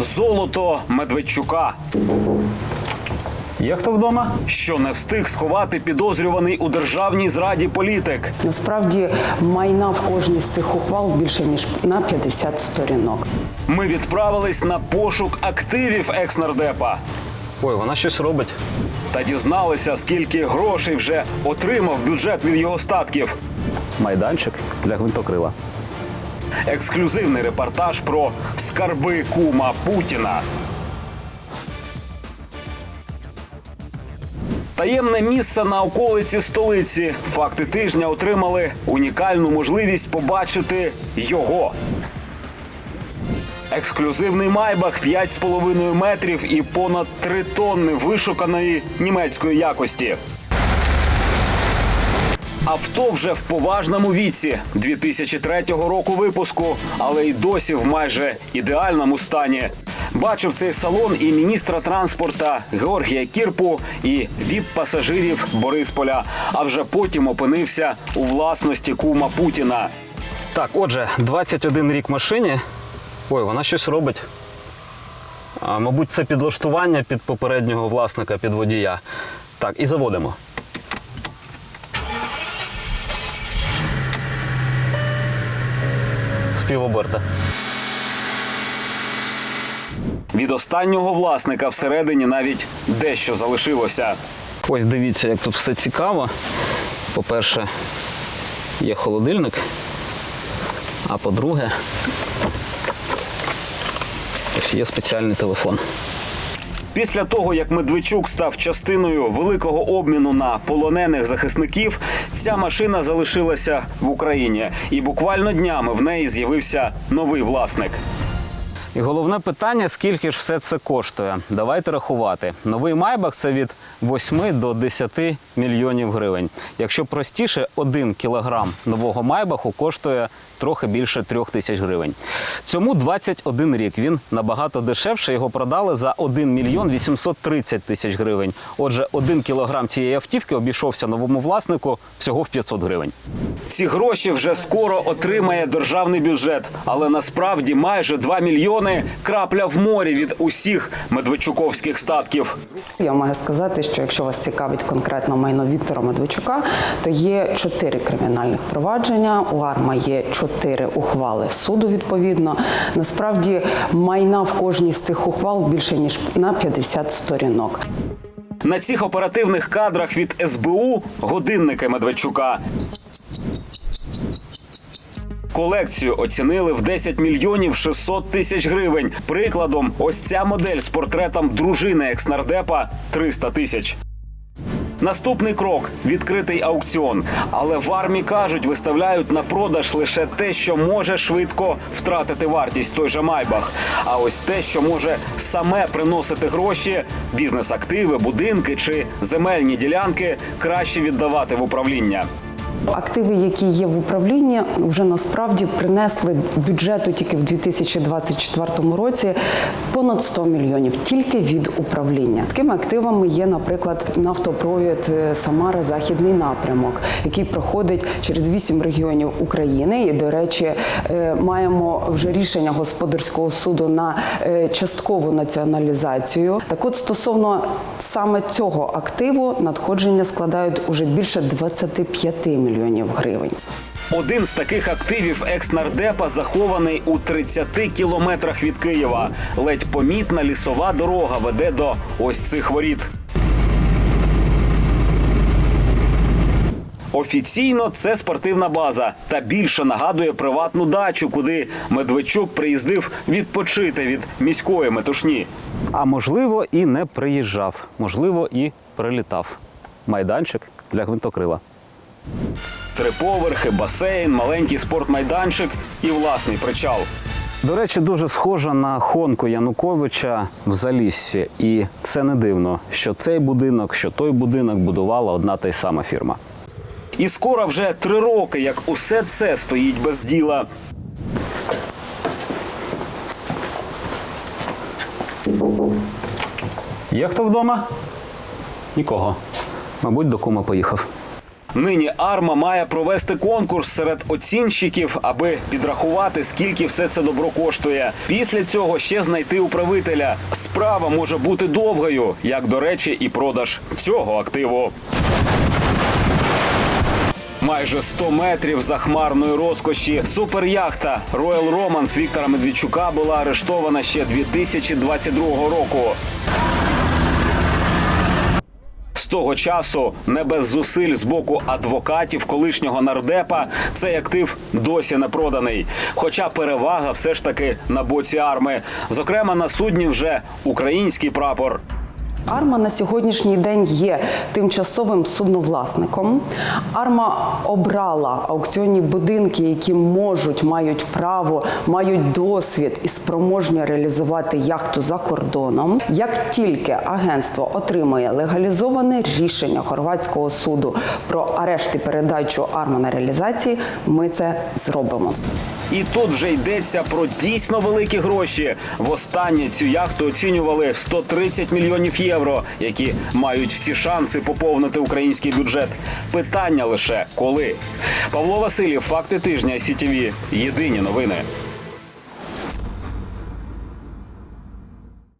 Золото Медведчука. Є хто вдома? що не встиг сховати підозрюваний у державній зраді політик. Насправді майна в кожній з цих ухвал більше ніж на 50 сторінок. Ми відправились на пошук активів екснардепа Ой, вона щось робить. та дізналися, скільки грошей вже отримав бюджет від його статків. Майданчик для гвинтокрила. Ексклюзивний репортаж про скарби кума Путіна. Таємне місце на околиці столиці. Факти тижня отримали унікальну можливість побачити його. Ексклюзивний майбах 5,5 метрів і понад 3 тонни вишуканої німецької якості. Авто вже в поважному віці 2003 року випуску, але й досі в майже ідеальному стані. Бачив цей салон і міністра транспорта Георгія Кірпу, і віп-пасажирів Борисполя. А вже потім опинився у власності кума Путіна. Так, отже, 21 рік машині. Ой, вона щось робить. А, мабуть, це підлаштування під попереднього власника, під водія. Так, і заводимо. Півоберта. Від останнього власника всередині навіть дещо залишилося. Ось дивіться, як тут все цікаво. По-перше, є холодильник. А по-друге, ось є спеціальний телефон. Після того, як Медведчук став частиною великого обміну на полонених захисників, ця машина залишилася в Україні, і буквально днями в неї з'явився новий власник. І головне питання: скільки ж все це коштує? Давайте рахувати. Новий майбах це від 8 до 10 мільйонів гривень. Якщо простіше, один кілограм нового майбаху коштує трохи більше трьох тисяч гривень. Цьому 21 рік. Він набагато дешевше. Його продали за 1 мільйон 830 тисяч гривень. Отже, один кілограм цієї автівки обійшовся новому власнику всього в 500 гривень. Ці гроші вже скоро отримає державний бюджет, але насправді майже 2 мільйони крапля в морі від усіх медведчуковських статків. Я маю сказати, що якщо вас цікавить конкретно майно Віктора Медведчука, то є чотири кримінальних провадження. У АРМА є чотири ухвали суду. Відповідно, насправді майна в кожній з цих ухвал більше ніж на 50 сторінок. На цих оперативних кадрах від СБУ годинники Медведчука. Колекцію оцінили в 10 мільйонів 600 тисяч гривень. Прикладом, ось ця модель з портретом дружини екснардепа 300 тисяч. Наступний крок відкритий аукціон. Але в армії кажуть, виставляють на продаж лише те, що може швидко втратити вартість той же майбах. А ось те, що може саме приносити гроші, бізнес-активи, будинки чи земельні ділянки, краще віддавати в управління. Активи, які є в управлінні, вже насправді принесли бюджету тільки в 2024 році понад 100 мільйонів тільки від управління. Такими активами є, наприклад, нафтопровід е, Самара Західний напрямок, який проходить через вісім регіонів України. І, до речі, е, маємо вже рішення господарського суду на е, часткову націоналізацію. Так, от стосовно саме цього активу надходження складають уже більше 25 мільйонів гривень. Один з таких активів екснардепа захований у 30 кілометрах від Києва. Ледь помітна лісова дорога веде до ось цих воріт. Офіційно це спортивна база та більше нагадує приватну дачу, куди Медведчук приїздив відпочити від міської метушні. А можливо, і не приїжджав, можливо, і прилітав. Майданчик для гвинтокрила. Три поверхи, басейн, маленький спортмайданчик і власний причал. До речі, дуже схожа на хонку Януковича в Заліссі. І це не дивно, що цей будинок, що той будинок будувала одна та й сама фірма. І скоро вже три роки, як усе це стоїть без діла. Є хто вдома? Нікого. Мабуть, до кума поїхав. Нині Арма має провести конкурс серед оцінщиків, аби підрахувати, скільки все це добро коштує. Після цього ще знайти управителя. Справа може бути довгою, як до речі, і продаж цього активу. Майже 100 метрів захмарної розкоші. Суперяхта Royal Romance Віктора Медведчука була арештована ще 2022 року. Того часу не без зусиль з боку адвокатів колишнього нардепа цей актив досі не проданий. Хоча перевага все ж таки на боці арми. Зокрема, на судні вже український прапор. Арма на сьогоднішній день є тимчасовим судновласником. Арма обрала аукціонні будинки, які можуть, мають право, мають досвід і спроможні реалізувати яхту за кордоном. Як тільки агентство отримає легалізоване рішення хорватського суду про арешт і передачу арма на реалізації, ми це зробимо. І тут вже йдеться про дійсно великі гроші. Востаннє цю яхту оцінювали в 130 мільйонів євро, які мають всі шанси поповнити український бюджет. Питання лише коли. Павло Васильєв, факти тижня СІТІВІ. Єдині новини.